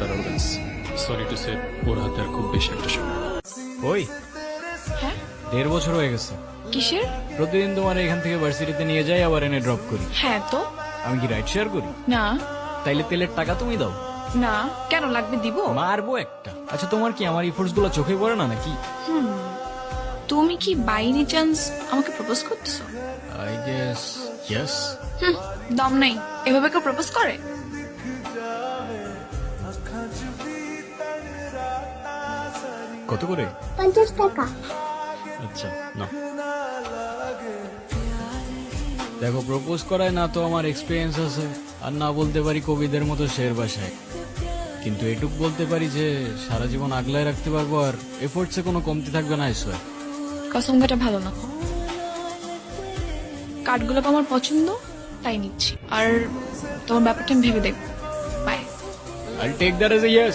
তার sorry to say ওর হাতে আর খুব বেশি একটা সময়। ওই হ্যাঁ? দেড় বছর হয়ে গেছে। কিসের? প্রতিদিন তোমার এখান থেকে ভার্সিটিতে নিয়ে যাই আবার এনে ড্রপ করি। হ্যাঁ তো? আমি কি রাইড শেয়ার করি? না। তাইলে তেলের টাকা তুমি দাও। না। কেন লাগবে দিব? মারবো একটা। আচ্ছা তোমার কি আমার ইফোর্টসগুলো চোখে পড়ে না নাকি? তুমি কি বাইনি চান্স আমাকে প্রপোজ করতেছো? আই গেস ইয়েস দম নাই। এভাবে কেউ প্রপোজ করে? কত করে? পঞ্চাশ টাকা। আচ্ছা না দেখো প্রপোজ করায় না তো আমার এক্সপিরিয়েন্স আছে। আর না বলতে পারি কবিদের মতো শের বাসায়। কিন্তু এটুক বলতে পারি যে সারা জীবন আগলায় রাখতে পারব আর এফোর্টসে কোনো কমতি থাকবে না এসো কসম কাটা ভালো না। কাঠগুলো আমার পছন্দ তাই নিচ্ছি। আর তোমার ব্যাপারটা আমি ভেবে দেখব। By I take that as a yes